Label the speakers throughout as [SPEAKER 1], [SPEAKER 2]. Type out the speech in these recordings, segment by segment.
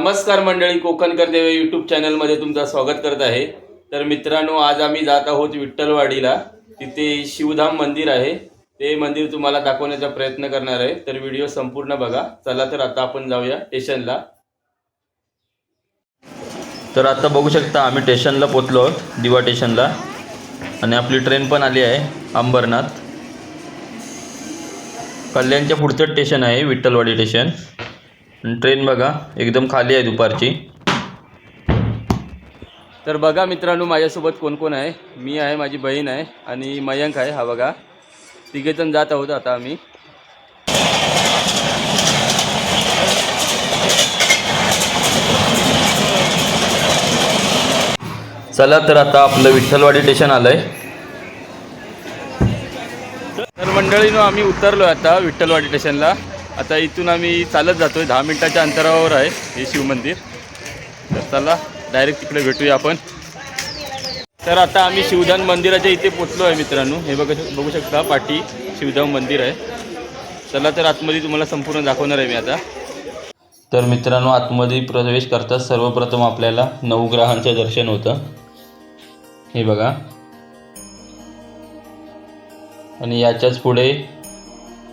[SPEAKER 1] नमस्कार मंडळी कोकणकर देवे यूट्यूब चॅनलमध्ये तुमचं स्वागत करत आहे. तर मित्रांनो आज आम्ही जात आहोत विठ्ठलवाडीला. तिथे शिवधाम मंदिर आहे. ते मंदिर तुम्हाला दाखवण्याचा प्रयत्न करणार आहे. तर व्हिडिओ संपूर्ण बघा. चला तर आता आपण जाऊया स्टेशनला तर आता बघू शकता आम्ही स्टेशनला पोचलो आहोत दिवा स्टेशनला आणि आपली ट्रेन पण आली आहे अंबरनाथ. कल्याणच्या पुढचं स्टेशन आहे विठ्ठलवाडी स्टेशन ट्रेन बघा एकदम खाली आहे दुपारची. तर बघा मित्रांनो माझ्यासोबत कोण कोण आहे? मी आहे माझी बहीण आहे आणि मयंक आहे हा बघा. तिघेजण जात आहोत आता आम्ही. चला तर आता आपलं विठ्ठलवाडी स्टेशन आलं आहे तर मंडळीनं आम्ही उतरलो आता विठ्ठलवाडी स्टेशनला आता इथून आम्ही चालत जातोय दहा मिनिटाच्या अंतरावर आहे हे शिवमंदिर तर चला डायरेक्ट तिकडे भेटूया आपण. तर आता आम्ही शिवधाम मंदिराच्या इथे पोचलो आहे मित्रांनो. हे बघ बघू शकता पाठी शिवधाम मंदिर आहे. चला तर आतमध्ये तुम्हाला संपूर्ण दाखवणार आहे मी आता. तर मित्रांनो आतमध्ये प्रवेश करताच सर्वप्रथम आपल्याला नवग्रहांचं दर्शन होतं. हे बघा. आणि याच्याच पुढे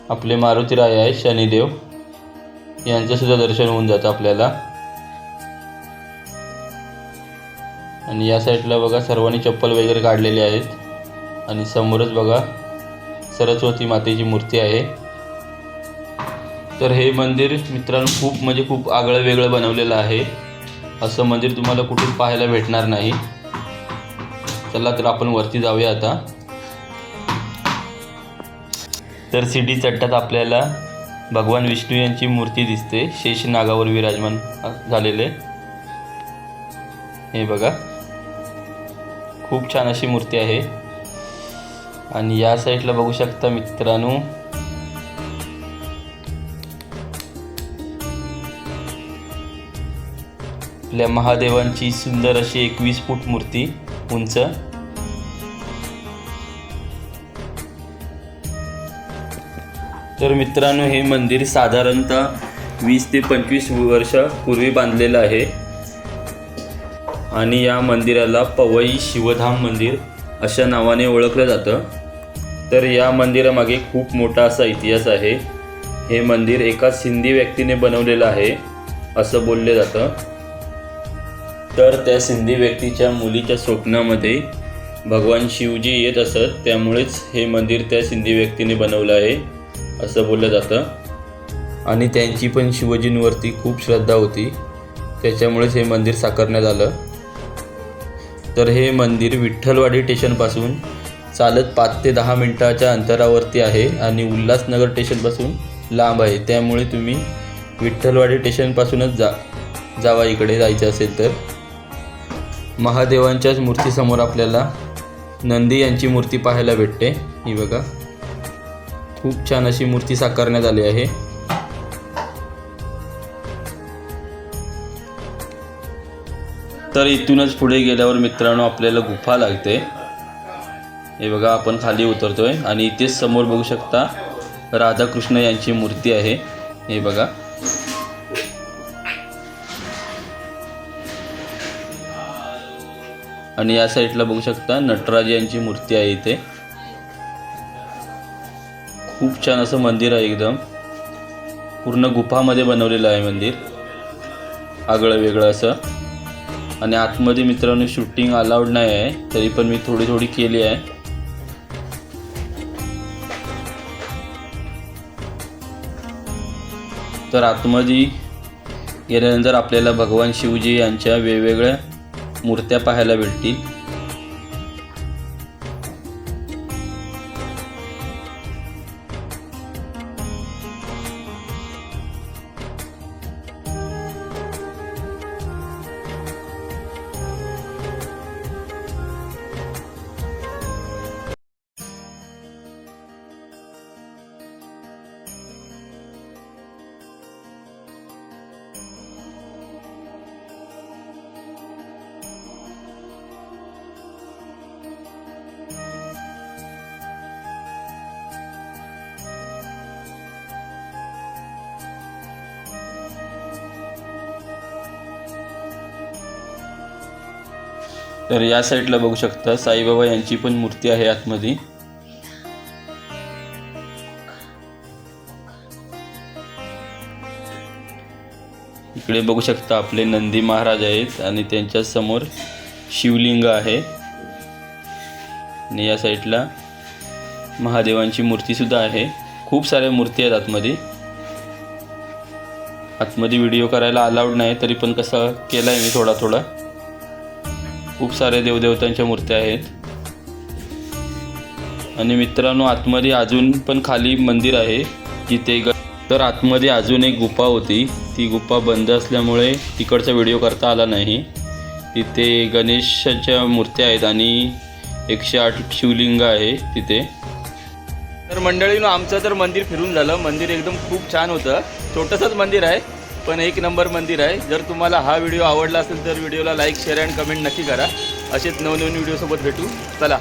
[SPEAKER 1] आपले मारुती राय आहे शनिदेव. यांचंसुद्धा दर्शन होऊन जातं आपल्याला. आणि या साईडला बघा सर्वांनी चप्पल वगैरे काढलेली आहेत. आणि समोरच बघा सरस्वती मातेची मूर्ती आहे. तर हे मंदिर मित्रांनो खूप म्हणजे खूप आगळं वेगळं बनवलेलं आहे. असं मंदिर तुम्हाला कुठून पाहायला भेटणार नाही. चला तर आपण वरती जाऊया आता. तर सिडी चट्टात आपल्याला भगवान विष्णू यांची मूर्ती दिसते. शेष नागावर विराजमान झालेले. हे बघा. खूप छान अशी मूर्ती आहे. आणि या साईडला बघू शकता मित्रांनो. आपल्या महादेवांची सुंदर अशी एकवीस फूट मूर्ती उंच. तर मित्रांनो हे मंदिर साधारणतः वीस ते पंचवीस वर्षापूर्वी बांधलेलं आहे. आणि या मंदिराला पवई शिवधाम मंदिर अशा नावाने ओळखलं जातं. तर या मंदिरामागे खूप मोठा असा इतिहास आहे. हे मंदिर एका सिंधी व्यक्तीने बनवलेलं आहे असं बोलले जातं. तर त्या सिंधी व्यक्तीच्या मुलीच्या स्वप्नामध्ये भगवान शिवजी येत असत त्यामुळेच हे मंदिर त्या सिंधी व्यक्तीने बनवलं आहे. असं बोललं जातं. आणि त्यांची पण शिवजींवरती खूप श्रद्धा होती. त्याच्यामुळेच हे मंदिर साकारण्यात आलं. तर हे मंदिर विठ्ठलवाडी स्टेशनपासून चालत पाच ते दहा मिनटाच्या अंतरावरती आहे आणि उल्हासनगर स्टेशनपासून लांब आहे. त्यामुळे तुम्ही विठ्ठलवाडी स्टेशनपासूनच जा जावा इकडे जायचं असेल तर. महादेवांच्याच मूर्तीसमोर आपल्याला नंदी यांची मूर्ती पाहायला भेटते. ही बघा. खूप छान अशी मूर्ती साकारण्यात आली आहे. तर इथूनच पुढे गेल्यावर मित्रांनो आपल्याला गुफा लागते. हे बघा आपण खाली उतरतोय आणि इथेच समोर बघू शकता राधाकृष्ण यांची मूर्ती आहे. हे बघा. आणि या साईडला बघू शकता नटराज यांची मूर्ती आहे इथे. खूप छान असं मंदिर आहे एकदम. पूर्ण गुफामध्ये बनवलेलं आहे मंदिर. आगळं वेगळं असं. आणि आतमध्ये मित्रांनो शूटिंग अलाउड नाही आहे. तरी पण मी थोडी थोडी केली आहे. तर आतमध्ये गेल्यानंतर आपल्याला भगवान शिवजी यांच्या वेगवेगळ्या मूर्त्या पाहायला भेटतील. तर या साईडला बघू शकता साईबाबा यांची पण मूर्ती आहे आतमध्ये. इकडे बघू शकता आपले नंदी महाराज आहेत आणि त्यांच्यासमोर शिवलिंग आहे. आणि या साईडला महादेवांची मूर्ती सुद्धा आहे. खूप साऱ्या मूर्ती आहेत आतमध्ये. आतमध्ये व्हिडिओ करायला अलाउड नाही तरी पण कसं केला आहे मी थोडा थोडा खूप साऱ्या देवदेवतांच्या मूर्त्या आहेत. आणि मित्रांनो आतमध्ये अजून पण खाली मंदिर आहे जिथे ग तर आतमध्ये अजून एक गुफा होती. ती गुफा बंद असल्यामुळे तिकडचा व्हिडिओ करता आला नाही. तिथे गणेशाच्या मूर्त्या आहेत आणि एकशे आठ शिवलिंग आहे तिथे. तर मंडळीनं आमचं तर मंदिर फिरून झालं. मंदिर एकदम खूप छान होतं. छोटंसंच मंदिर आहे. पण एक नंबर मंदिर आहे. जर तुम्हाला हा व्हिडिओ आवडला असेल तर व्हिडिओला लाईक शेअर अँड कमेंट नक्की करा. असेच नवनवीन व्हिडिओसोबत भेटू. चला.